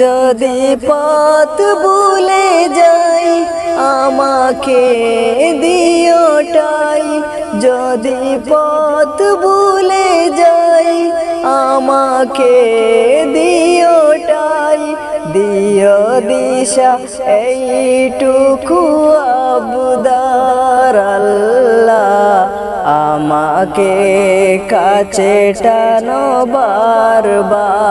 যদি পথ ভুলে যাই, আমাকে দিওটাই যদি পথ ভুলে যাই, আমাকে দিওটাই দিও দিশা, এইটুকু আবুদার আল্লাহ আমাকে কাছে টানো বারবার।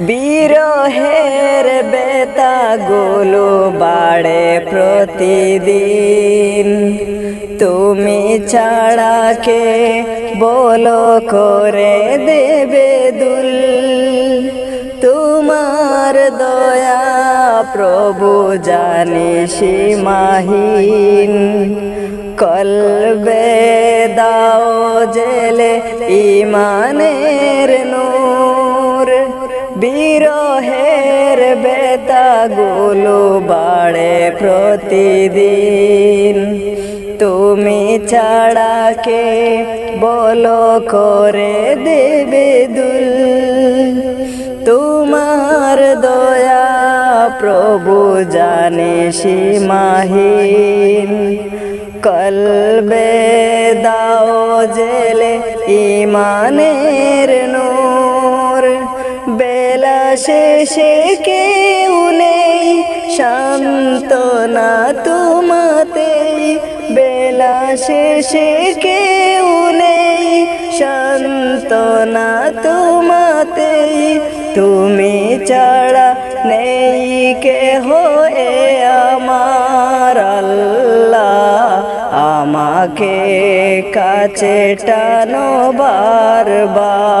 বিরহের বেতা গুলো বাড়ে প্রতিদিন। তুমি ছাড়াকে বলো করে দেবে দুল? তোমার দয়া প্রভু জানি সীমাহীন। কলবে দাও জেলে ইমানের নূর বিরহের বেতাগুলো বাড়ে প্রতিদিন। তুমি ছাড়াকে বলো করে দেবে দুল। তোমার দয়া প্রভু জানে সীমাহীন। কলবে দাও জেলে ইমানের শেষে কেউ নেই শান্তনা তোমাতেই বেলা শেষে কেউ নেই শান্তনা তোমাতেই তুমি ছাড়া নেই কে হয়ে আমার আমাকে কাছে টানো বারবার।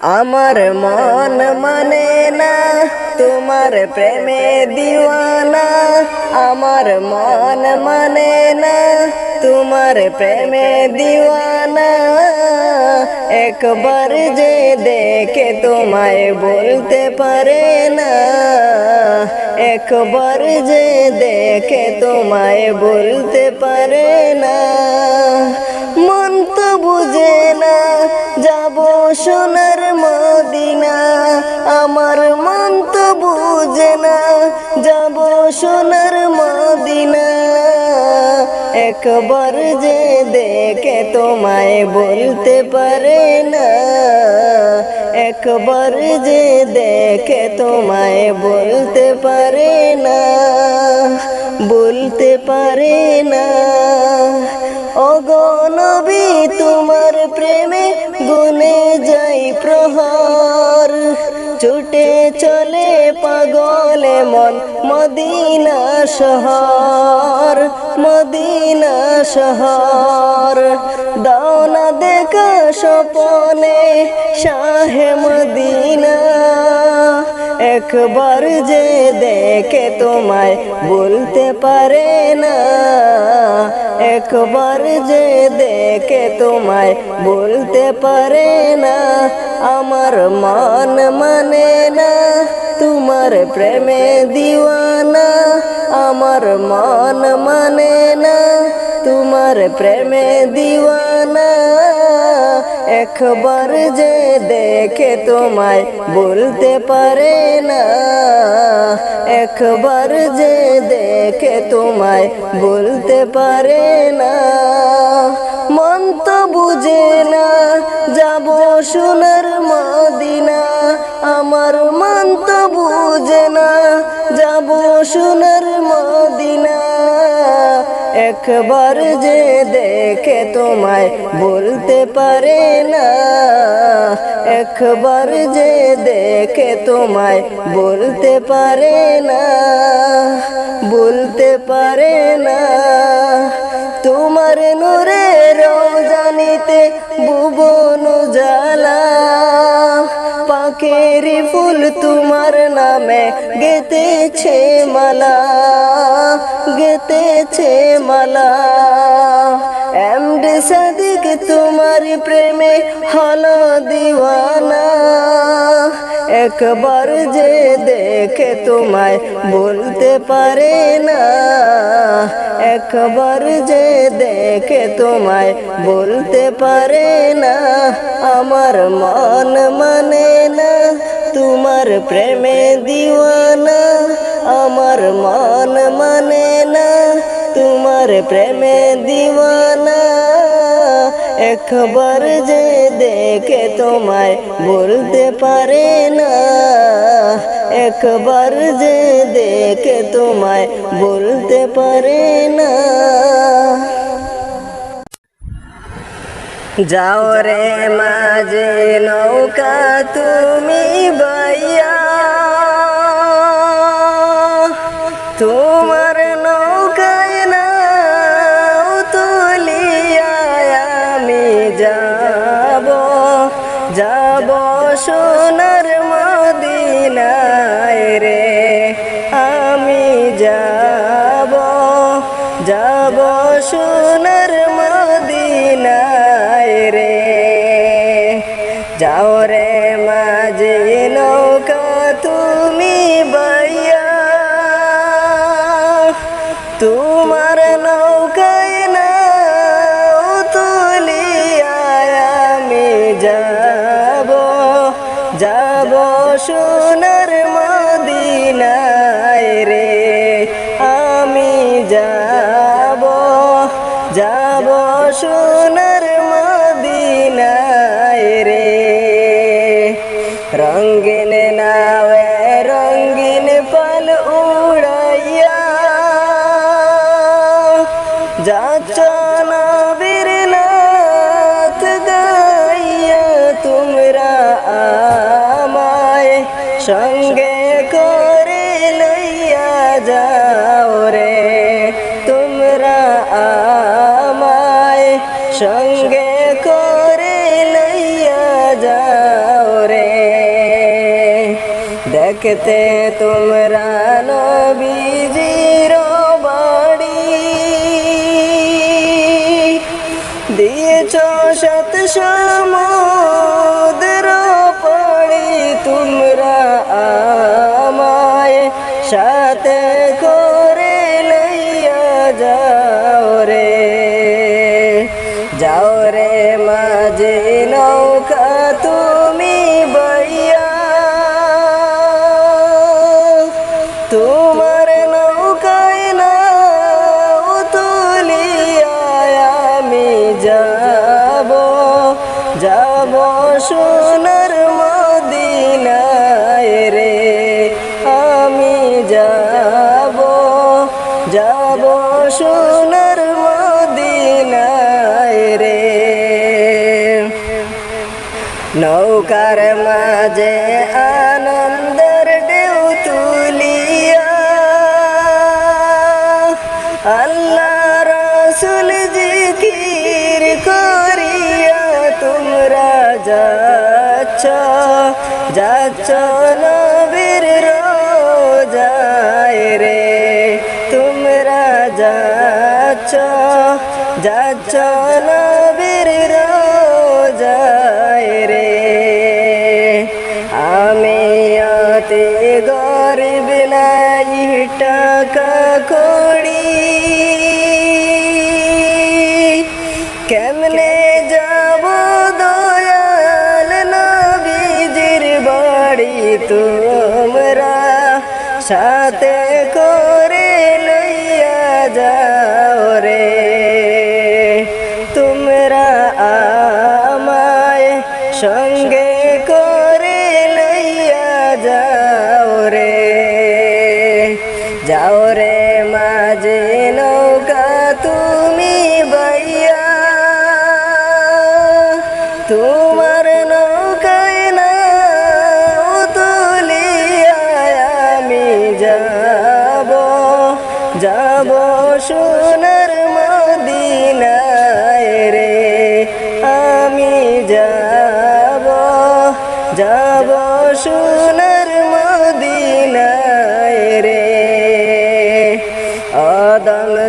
আমার মন মানে না, তোমার প্রেমে দিওয়ানা। আমার মন মানে না, তোমার প্রেমে দিওয়ানা। একবার যে দেখে তোমায় বলতে পারে না, একবার যে দেখে তোমায় বলতে পারে না। মন তো বুঝে না সোনার মদিনা, আমার মন তো বুঝে না। যাব সোনার মদিনা। একবার যে দেখে তোমায় বলতে পারে না। একবার যে দেখে তোমায় বলতে পারে না। বলতে পারে না। অগণবী তোমার প্রেমে গুনে যাই প্রহর। ছুটে চলে পাগলে মন, মদিনা শহর মদিনা শহর। দাওনা দেখা স্বপনে শাহে মদিনা। একবার যে দেখে তোমায় বলতে পারে না। একবার যে দেখে তোমায় বলতে পারে না। আমার মান মানে না, তোমার প্রেমে দিওয়ানা। আমার মান মানে না, তোমার প্রেমে দিওয়ানা। একবার যে দেখে তোমায় বলতে পারে না। একবার যে দেখে তোমায় বলতে পারে না। মন তো বুঝে না, যাব সোনার মদিনা। আমার মন তো বুঝে না, যাব সোনার মদিনা। একবার যে দেখে তোমায় বলতে পারে না, একবার যে দেখে তোমায় বলতে পারে না, বলতে পারে না। তোমার নূরে ফুল তোমার নামে গেতেছে মালা গেতেছে মালা। এমডি সাদিক তোমার প্রেমে হলো দিওয়ানা। একবার যে দেখে তোমায় বলতে পারে না, একবার যে দেখে তোমায় বলতে পারে না, আমার মন মানে না। তোমার প্রেমে দিওয়ানা, আমার মন মানে না। তোমার প্রেমে দিওয়ানা, একবার যে দেখে তোমায় বলতে পারে না। একবার যে দেখে তোমায় বলতে পারে না। যাও রে মাঝে নৌকা তুমি বাইয়া। তোমার নৌকায় না তুলিয়া আমি যাব। যাব সোনার মদিনায় সোনার মদিনায় রে, আমি যাব যাব সোনার মদিনায় রে। রঙ্গিন নাওয়ে রঙ্গিন পাল উড়াইয়া যাচ্ছ সঙ্গে করে লইয়া যাও রে। তোমরা আমায় সঙ্গে করে লইয়া যাও রে। দেখতে তোমরা নবীজির বাড়ি। দিয়েছ শত সমুদ্র নৌকা তুমি মাঝে আনন্দের ঢেউ তুলিয়া আল্লাহ রসুল জিকির করিয়া তোমরা যাচ্ছ যাচ্ছ নবীর রোজায় রে। তোমরা যাচ্ছ যাচ্ছ নবীর তোমরা সাথে করে লইয়া যাও রে। তোমরা আমায় সঙ্গে করে লইয়া যাও রে। যাও রে মাঝে নৌকা তুমি বাইয়া। তোমার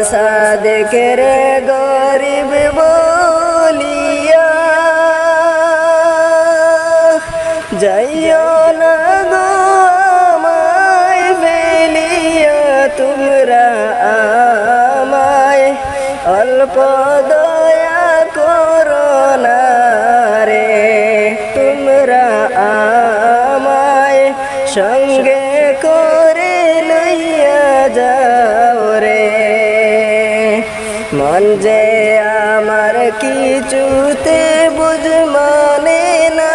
আদম সাদেক রে গরিব বলিয়া মন যে আমার কিছুতে বুঝ মানে না।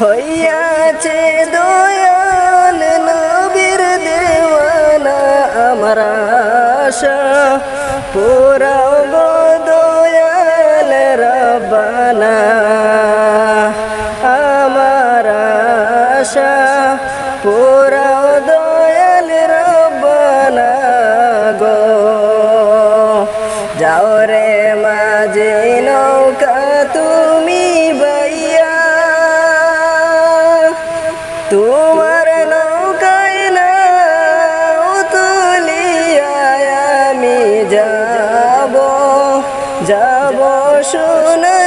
হইয়াছে দয়াল নবীর দেওয়ানা আমার আশা। পুরাও দয়াল রব্বানা। যাব সোনার